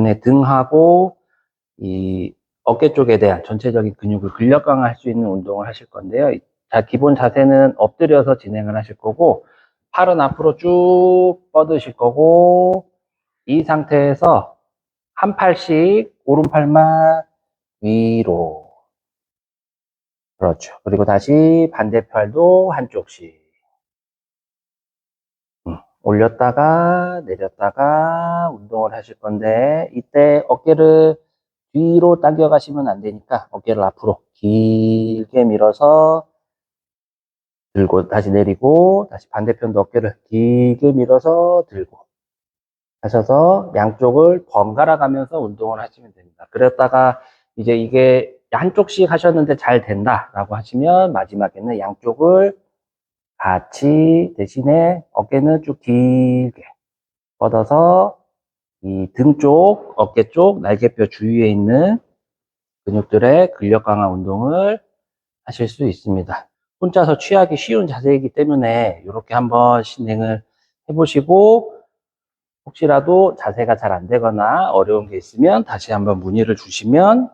이번에 등하고 이 어깨 쪽에 대한 전체적인 근육을 근력 강화할 수 있는 운동을 하실 건데요. 자, 기본 자세는 엎드려서 진행을 하실 거고, 팔은 앞으로 쭉 뻗으실 거고, 이 상태에서 한 팔씩 오른팔만 위로. 그렇죠. 그리고 다시 반대팔도 한쪽씩. 음, 올렸다가 내렸다가 운동을 하실 건데, 이때 어깨를 뒤로 당겨 가시면 안 되니까 어깨를 앞으로 길게 밀어서 들고 다시 내리고 다시 반대편도 어깨를 길게 밀어서 들고 하셔서 양쪽을 번갈아 가면서 운동을 하시면 됩니다. 그랬다가 이제 이게 한쪽씩 하셨는데 잘 된다라고 하시면 마지막에는 양쪽을 같이 대신에 어깨는 쭉 길게 뻗어서 이 등 쪽, 어깨 쪽, 날개뼈 주위에 있는 근육들의 근력 강화 운동을 하실 수 있습니다. 혼자서 취하기 쉬운 자세이기 때문에 이렇게 한번 진행을 해보시고 혹시라도 자세가 잘 안 되거나 어려운 게 있으면 다시 한번 문의를 주시면